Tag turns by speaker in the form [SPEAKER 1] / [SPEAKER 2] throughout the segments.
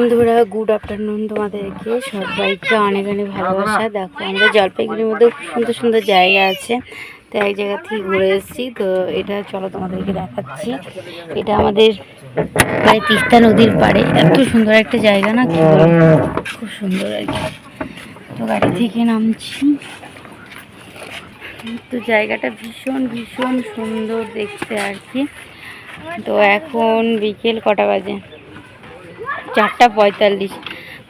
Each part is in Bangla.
[SPEAKER 1] বন্ধুরা গুড আফটারনুন তোমাদেরকে। সবাইকে অনেক অনেক ভালোবাসা। দেখো আমরা জলপাইগুড়ির মধ্যে খুব সুন্দর সুন্দর জায়গা আছে। তো এক জায়গা থেকে ঘুরে এসেছি। তো এটা চলো তোমাদেরকে দেখাচ্ছি। এটা আমাদের প্রায় তিস্তা নদীর পাড়ে। এত সুন্দর একটা জায়গা না, কি খুব সুন্দর আর কি। তো গাড়ি থেকে নামছি। তো জায়গাটা ভীষণ ভীষণ সুন্দর দেখতে আর কি। তো এখন বিকেল কটা বাজে? চারটা পঁয়তাল্লিশ।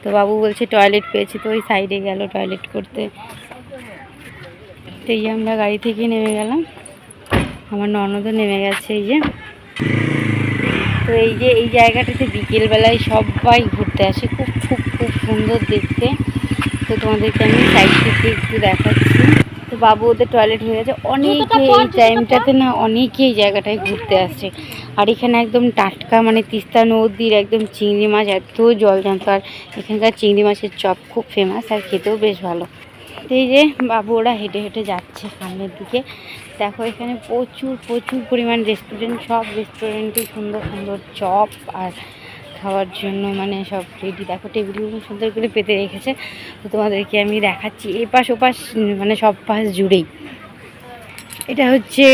[SPEAKER 1] তো বাবু বলছে টয়লেট পেয়েছি, তো ওই সাইডে গেল টয়লেট করতে। তো এই আমরা গাড়ি থেকে নেমে গেলাম। আমার ননদও নেমে গেছে এই যে। তো এই যে, এই জায়গাটাতে বিকেলবেলায় সবাই ঘুরতে আসে, খুব খুব খুব সুন্দর দেখতে। তো তোমাদেরকে আমি সাইড থেকে একটু দেখাচ্ছি। তো বাবু ওদের টয়লেট হয়ে গেছে। অনেকে এই টাইমটাতে না অনেকে এই জায়গাটায় ঘুরতে আসছে। আর এখানে একদম টাটকা মানে তিস্তা নদীর একদম চিংড়ি মাছ এত জল জানত আর এখানকার চিংড়ি মাছের চপ খুব ফেমাস আর খেতেও বেশ ভালো। এই যে বাবু ওরা হেঁটে হেঁটে যাচ্ছে সামনের দিকে। দেখো এখানে প্রচুর প্রচুর পরিমাণ রেস্টুরেন্ট সব রেস্টুরেন্টে সুন্দর সুন্দর চপ আর খাওয়ার জন্য মানে সব রেডি দেখো টেবিলগুলো সুন্দর করে পেতে রেখেছে। তো তোমাদেরকে আমি দেখাচ্ছি। এপাশ ওপাশ মানে সব পাশ জুড়েই। এটা হচ্ছে,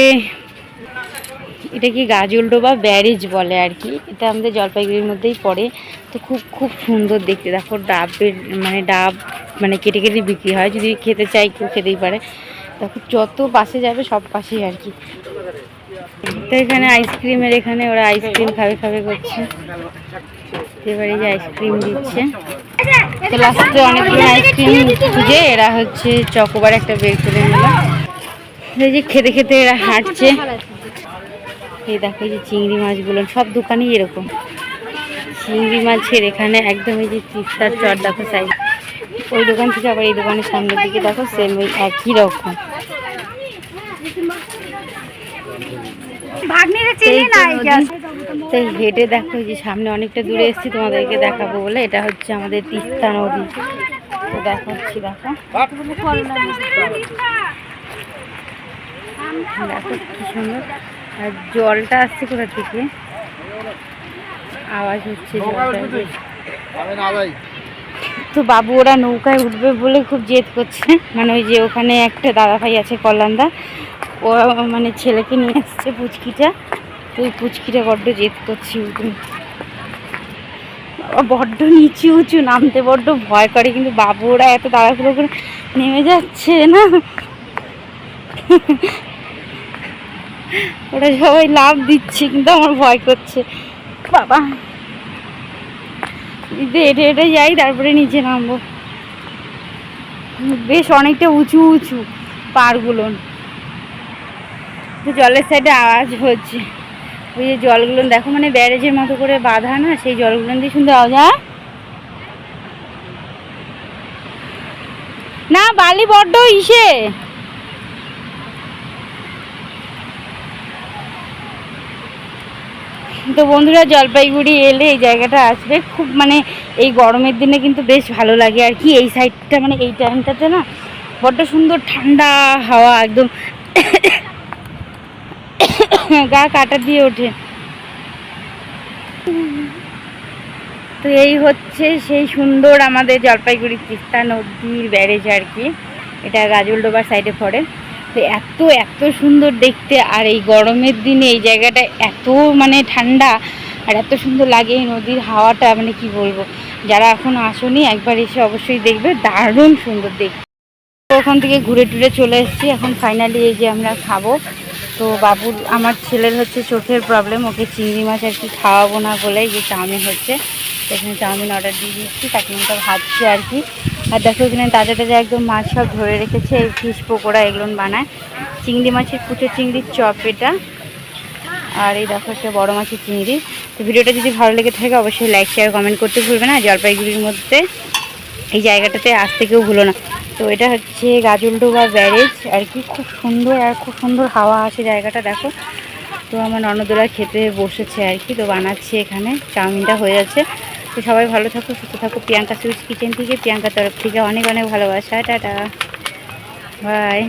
[SPEAKER 1] এটা কি গাজলডোবা ব্যারেজ বলে আর কি? এটা আমাদের জলপাইগুড়ির মধ্যেই পড়ে। তো খুব খুব সুন্দর দেখতে। দেখো ডাবের মানে ডাব মানে কেটে কেটে বিক্রি হয়। যদি খেতে চাই, কেউ খেতেই পারে। দেখো যত পাশে যাবে, সব পাশেই আর কি। তো এখানে আইসক্রিমের এখানে ওরা আইসক্রিম খাবে খাবে করছে। এবারে যে আইসক্রিম দিচ্ছে। তো লাস্টে অনেকগুলো আইসক্রিম খুঁজে এরা হচ্ছে চকোবার একটা বের করে নিল। এই যে খেতে খেতে এরা হাঁটছে। এই দেখো এই যে চিংড়ি মাছগুলো সব দোকানেই এরকম। চিংড়ি মাছের এখানে একদম এই যে তিস্তার চর দেখো সাইড ওই দোকান থেকে আবার এই দোকানের সামনের দিকে দেখো সেম ওই একই রকম। এই তো নদী। তো এই হেঁটে দেখো যে সামনে অনেকটা দূরে এসেছি তোমাদেরকে দেখাবো বলে। এটা হচ্ছে আমাদের তিস্তা নদী। তো দেখাচ্ছি দেখো। দেখো কি সুন্দর। আর জলটা আসছে কোথা থেকে? আওয়াজ হচ্ছে তো বাবু ওরা নৌকায় উঠবে বলে খুব জেদ করছে। মানে ওই যে ওখানে একটা দাদা ভাই আছে কল্যাণদা। ও মানে ছেলেকে নিয়ে এসছে পুচকিটা। ওই পুচকিটা বড্ড জেদ করছে বাবা বড্ড নিচু উঁচু, নামতে বড্ড ভয় করে, কিন্তু বাবু ওরা এত তাড়াহুড়ো করে নেমে যাচ্ছে না। ওরা সবাই লাভ দিচ্ছে, কিন্তু আমার ভয় করছে। বাবা, হেঁটে হেঁটে যাই, তারপরে নিচে নামবো। বেশ অনেকটা উঁচু উঁচু পাড়গুলো। জলের সাইডে আওয়াজ হচ্ছে। ওই যে জলগুলো দেখো মানে ব্যারেজের মতো করে বাঁধা না, সেই জলগুলো দিয়ে সুন্দর আওয়াজ হয় না, বালি বড্ড ইসে। তো বন্ধুরা, জলপাইগুড়ি এলে এই জায়গাটা আসবে। খুব মানে এই গরমের দিনে কিন্তু বেশ ভালো লাগে আর কি। এই সাইডটা মানে এই টাইমটাতে না, বড্ড সুন্দর ঠান্ডা হাওয়া, একদম গা কাটা দিয়ে ওঠে। তো এই হচ্ছে সেই সুন্দর আমাদের জলপাইগুড়ি তিস্তা নদীর ব্যারেজ আর কি। এটা গাজলডোবার সাইডে পড়ে। তো এত এত সুন্দর দেখতে। আর এই গরমের দিনে এই জায়গাটা এত মানে ঠান্ডা, আর এত সুন্দর লাগে এই নদীর হাওয়াটা মানে কি বলব? যারা এখন আসেনি, একবার এসে অবশ্যই দেখবে। দারুণ সুন্দর দেখতে। ওখান থেকে ঘুরে টুরে চলে এসেছি। এখন ফাইনালি এই যে আমরা খাব। তো বাবুর, আমার ছেলের হচ্ছে চোখের প্রবলেম ওকে চিংড়ি মাছ আর কি খাওয়াবো না বলে যে চাউমিন হচ্ছে। এখানে চাউমিন অর্ডার দিয়ে দিচ্ছি কাকিমাটা ভাবছি আর কি। আর দেখো এখানে তাজা তাজা একদম মাছ সব ধরে রেখেছে, এই ফিশ পকোড়া এগুলো বানায়। চিংড়ি মাছের কুচো চিংড়ির চপ এটা। আর এই দেখো একটা বড়ো মাছের চিংড়ি। তো ভিডিওটা যদি ভালো লেগে থাকে, অবশ্যই লাইক শেয়ার কমেন্ট করতে ভুলবে না, জলপাইগুড়ির মধ্যে। এই জায়গাটাতে আসতে কেউ ভুলো না। তো এটা হচ্ছে গাজলডোবা ব্যারেজ, আর কি খুব সুন্দর, আর খুব সুন্দর হাওয়া আছে জায়গাটা, দেখো। তো আমার ননদরা খেতে বসেছে আর কি, তো বানাচ্ছে এখানে, চাউমিনটা হয়ে যাচ্ছে তো সবাই ভালো থাকো, সুস্থ থাকো। প্রিয়াঙ্কা সুইচ কিচেন থেকে, প্রিয়াঙ্কার তরফ থেকে অনেক অনেক ভালোবাসা, টাটা। বাই।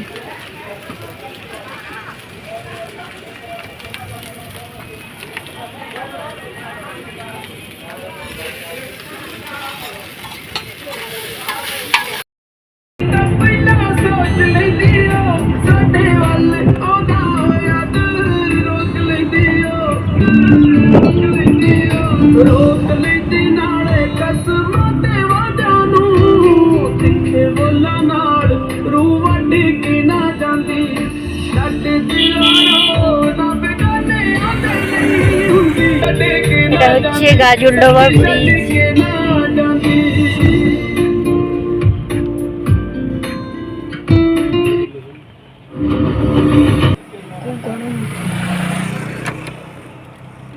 [SPEAKER 1] হচ্ছে
[SPEAKER 2] গাজল ডোবা ব্রিজ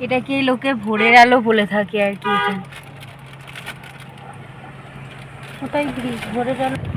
[SPEAKER 1] এটাকে লোকে ভোরের আলো বলে থাকে আর কি কোথায় ব্রিজ ভোরের আলো